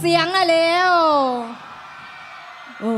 เยสียงอะแล้วโอ้